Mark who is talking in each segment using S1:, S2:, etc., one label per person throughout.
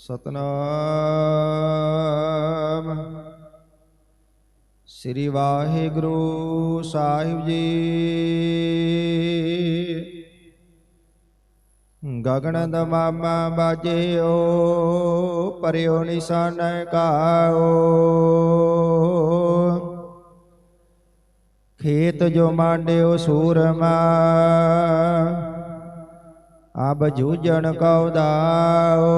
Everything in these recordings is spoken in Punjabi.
S1: ਸਤਨਾਮ। ਸ੍ਰੀ ਵਾਹਿਗੁਰੂ ਸਾਹਿਬ ਜੀ। ਗਗਨ ਦਮਾਮਾ ਬਾਜਿਓ, ਪਰਿਓ ਨਿਸ਼ਾਨ ਕਾਓ। ਖੇਤ ਜੋ ਮਾਂਡਿਓ ਸੂਰਮਾ ਅਬ ਜੂਜਣ ਕਉ ਦਾਓ।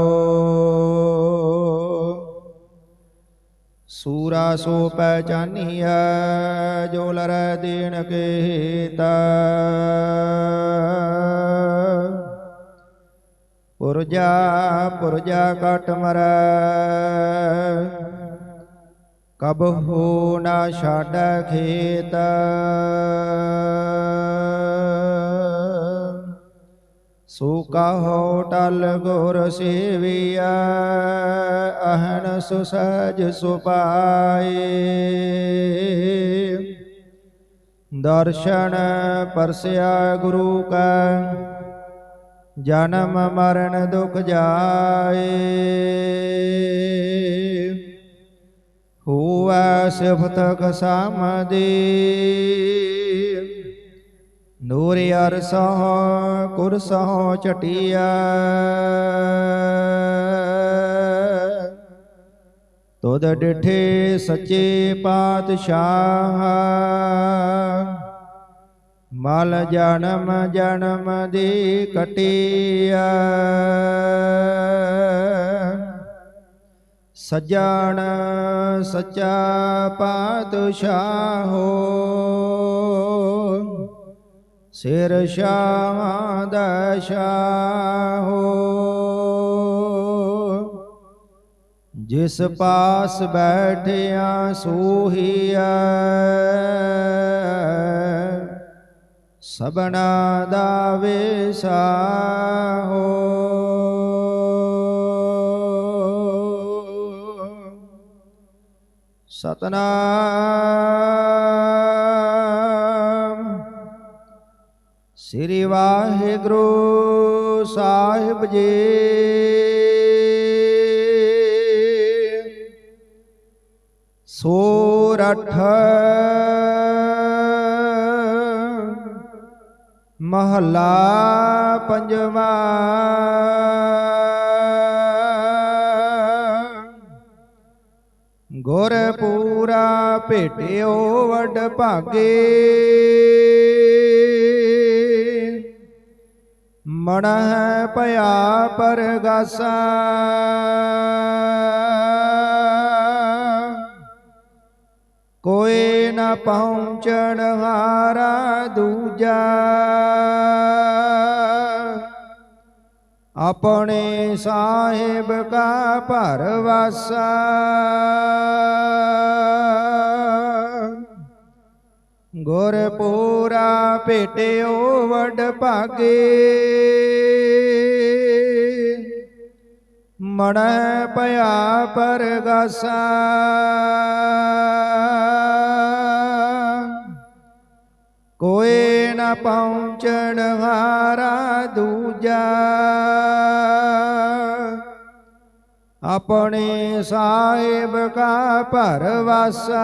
S1: ਸੂਰਾ ਸੋ ਪਹਿਚਾਨੀਐ ਜੋ ਲਰੈ ਦੇਣ ਕੇਤਾ। ਪੁਰਜਾ ਪੁਰਜਾ ਕਟ ਮਰੈ। ਕਬ ਨਾ ਛਾਡੈ ਖੇਤ। ਸੋ ਕਹੋ ਟਲ ਗੁਰ ਸੇਵੀਆ ਅਹਨ ਸੁਸਜ ਸੁਪਾਏ ਦਰਸ਼ਨ ਪਰਸਿਆ ਗੁਰੂ ਕਾ, ਜਨਮ ਮਰਨ ਦੁਖ ਜਾਏ। ਹੋਵੈ ਸਿਫਤ ਕਸਾਮਦੀ ਨੂਰ ਅਰਸਹ ਕੁਰਸਹ ਚਟਿਆ ਤੋਦ ਡਿਠੇ ਸੱਚੇ ਪਾਤਸ਼ਾਹ। ਮਲ ਜਨਮ ਜਨਮ ਦੀ ਕਟਿਆ ਸਜਣ ਸੱਚਾ ਪਾਤਸ਼ਾਹੋ। ਸਿਰ ਸ਼ਾਹਾਂ ਦਾ ਸ਼ਾਹੋ। ਜਿਸ ਪਾਸ ਬੈਠਿਆ ਸੋਹੀਆ ਸਬਨਾ ਦਾ ਵਿਸਾਹੋ ਸਤਨਾਮ ਸ੍ਰੀ ਵਾਹਿਗੁਰੂ ਸਾਹਿਬ ਜੀ। ਸੋਰਠ ਮਹਲਾ ਪੰਜਵਾ। ਗੁਰ ਪੂਰਾ ਭੇਟਿਓ ਵਡ ਭਾਗੇ। ਮਨਹ ਭਇਆ ਪਰਗਾਸਾ। ਕੋਈ ਨ ਪਹੁੰਚਣ ਹਾਰਾ ਦੂਜਾ। ਆਪਣੇ ਸਾਹਿਬ ਕਾ ਭਰਵਾਸਾ। ਗੁਰ ਪੂਰਾ ਭੇਟਿਓ ਵਡ ਭਾਗੇ। ਮਣ ਪਿਆ ਪਰਗਾਸਾ। ਕੋਈ ਨ ਪਹੁੰਚਣ ਹਾਰਾ ਦੂਜਾ। ਆਪਣੇ ਸਾਹਿਬ ਕਾ ਭਰਵਾਸਾ।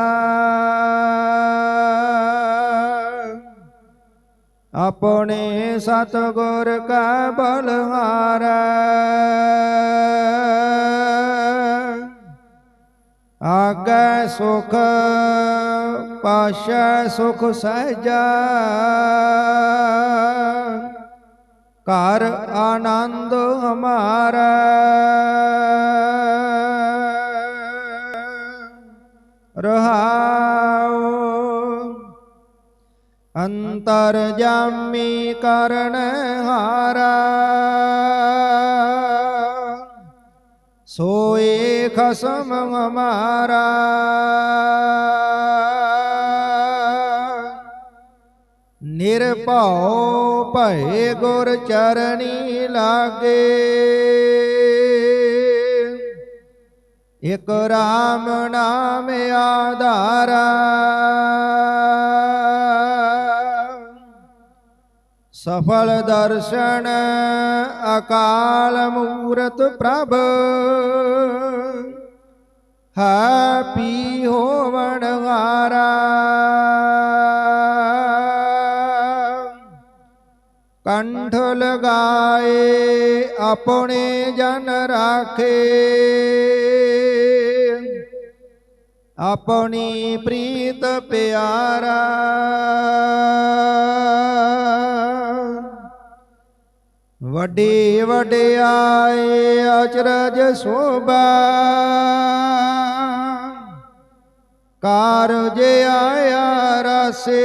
S1: ਆਪਣੇ ਸਤਗੁਰ ਕਾ ਬਲਹਾਰਾ ਆਗੈ ਸੁਖ ਪਾਸ਼ਾ ਸੁਖ ਸਹਜਾ। ਘਰ ਆਨੰਦ ਹਮਾਰਾ। ਰਹਾਉ ਅੰਤਰ ਜਾਮੀ ਕਰਨ ਹਾਰਾ। ਸੋਏ ਖਸਮ ਹਮਾਰਾ। ਨਿਰਭਉ ਭਏ ਗੁਰ ਚਰਣੀ ਲਾਗੇ। ਇਕ ਰਾਮ ਨਾਮ ਆਧਾਰਾ। ਸਫਲ ਦਰਸ਼ਨ ਅਕਾਲ ਮੂਰਤ ਪ੍ਰਭ। ਹੈ ਪੀ ਹੋਵਣ ਹਾਰਾ ਲਗਾਏ ਆਪਣੇ ਜਨ ਰਾਖੇ। ਆਪਣੀ ਪ੍ਰੀਤ ਪਿਆਰਾ ਵੱਡੇ ਵਡਿਆਈ ਅਚਰਜ ਸੋਭਾ। ਕਾਰਜ ਆਇਆ ਰਸੇ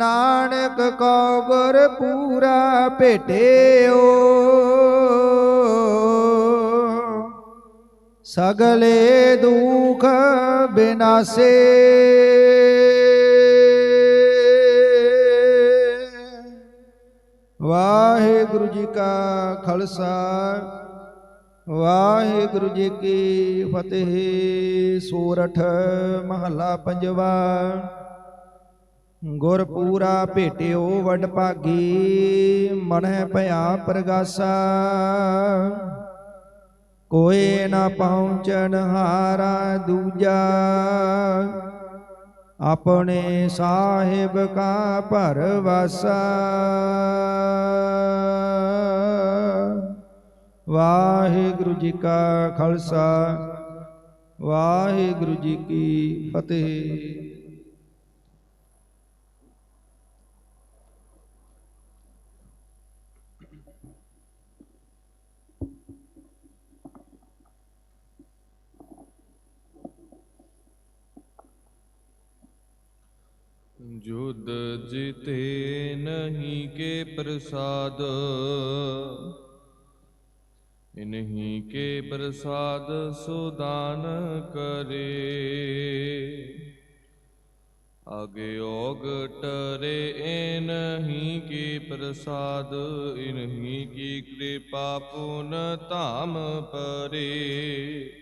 S1: ਨਾਨਕ ਕੋ ਗੁਰ ਪੂਰਾ ਭੇਟਿਓ। ਸਗਲੇ ਦੁਖ ਬਿਨਾਸੇ। ਵਾਹਿਗੁਰੂ ਜੀ ਕਾ ਖਾਲਸਾ, ਵਾਹਿਗੁਰੂ ਜੀ ਕੀ ਫਤਿਹ। ਸੂਰਠ ਮਹੱਲਾ ਪੰਜਵਾ। ਗੁਰ ਪੂਰਾ ਭੇਟਿਓ ਵਡ ਭਾਗੀ, ਮਨਹਿ ਭਇਆ ਪ੍ਰਗਾਸਾ। ਕੋਏ ਨਾ ਪਹੁੰਚਣ ਹਾਰਾ ਦੂਜਾ, ਆਪਣੇ ਸਾਹਿਬ ਕਾ ਭਰਵਾਸਾ। ਵਾਹਿਗੁਰੂ ਜੀ ਕਾ ਖਾਲਸਾ, ਵਾਹਿਗੁਰੂ ਜੀ ਕੀ ਫਤਿਹ।
S2: ਜੁਦ ਜਿਤੇ ਨਹੀਂ ਕੇ ਪ੍ਰਸਾਦ। ਇਨਹੀ ਕੇ ਪ੍ਰਸਾਦ ਸੁਦਾਨ ਕਰੇ। ਅਗੇ ਓਗ ਟਰੇ ਇਨਹੀ ਕੇ ਪ੍ਰਸਾਦ, ਇਨਹੀ ਕੀ ਕਿਰਪਾ ਪੂਨ ਧਾਮ ਪਰੇ।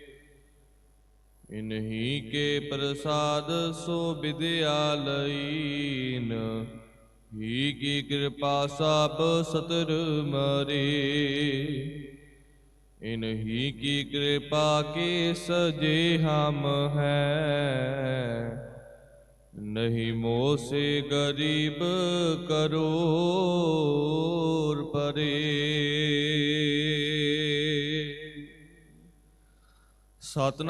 S2: ਇਨਹੀ ਕੇ ਪ੍ਰਸਾਦ ਸੋ ਵਿਦਿਆ ਲਈਨ। ਹੀ ਕੀ ਕਿਰਪਾ ਸਭ ਸਤਰ ਮਰੇ। ਇਨਹੀ ਕੀ ਕਿਰਪਾ ਕੇ ਸਜੇ ਹਮ ਹੈ। ਨਹੀਂ ਮੋਸੇ ਗਰੀਬ ਕਰੋਰ ਪਰੇ। ਸਤਨਾਮ।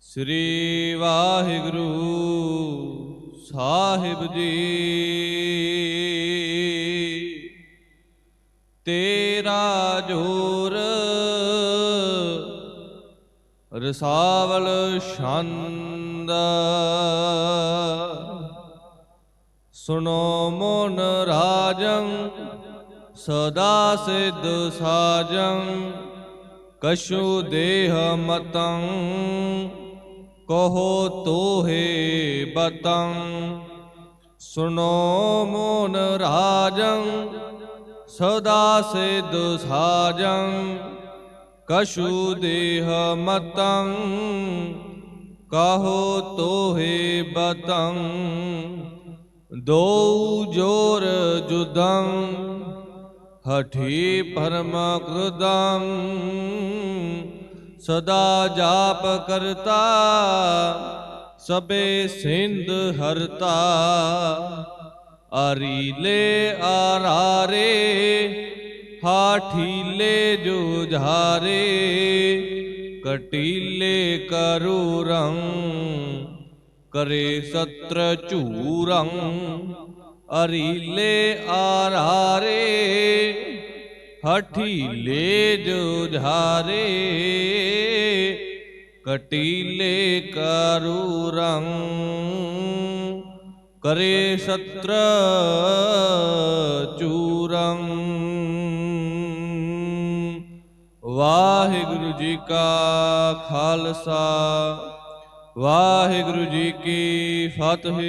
S2: ਸ੍ਰੀ ਵਾਹਿਗੁਰੂ ਸਾਹਿਬ ਜੀ। ਤੇਰਾ ਜੋਰ ਰਸਾਵਲ ਛੰਦ। ਸੁਨੋ ਮਨ ਰਾਜੰ ਸਦਾ ਸਿਧ ਸਾਜੰ, ਕਛੂ ਦੇਹ ਮਤੰ, ਕਹੋ ਤੋਹੇ ਬਤੰ। ਸੁਨੋ ਮੋਨ ਰਾਜੰ, ਸਦਾ ਸਿਧ ਸਾਜੰ, ਕਛੂ ਦੇਹ ਮਤੰ, ਕਹੋ ਤੋਹੇ ਬਤੰ। ਦੋ ਜੋਰ ਜੁਦੰ ਹਠੀ ਪਰਮ ਕ੍ਰਦੰ ਸਦਾ ਜਾਪ ਕਰਤਾ ਸਬੇ ਸਿੰਧ ਹਰਤਾ। ਅਰੀਲੇ ਆਰਾਰੇ ਹਾਠੀਲੇ ਜੁਝਾਰੇ ਕਟੀਲੇ ਕਰੂਰੰ ਕਰੇ ਸਤਰ ਝੂਰੰ। ਅਰੀਲੇ ਆਰਾਰੇ ਹਠੀਲੇ ਜੁਝਾਰੇ, ਕਟੀਲੇ ਕਰੂ ਰੰਗ ਕਰੇ ਸਤਰ ਚੂਰੰ। ਵਾਹਿਗੁਰੂ ਜੀ ਕਾ ਖਾਲਸਾ, ਵਾਹਿਗੁਰੂ ਜੀ ਕੀ ਫਤਿਹ।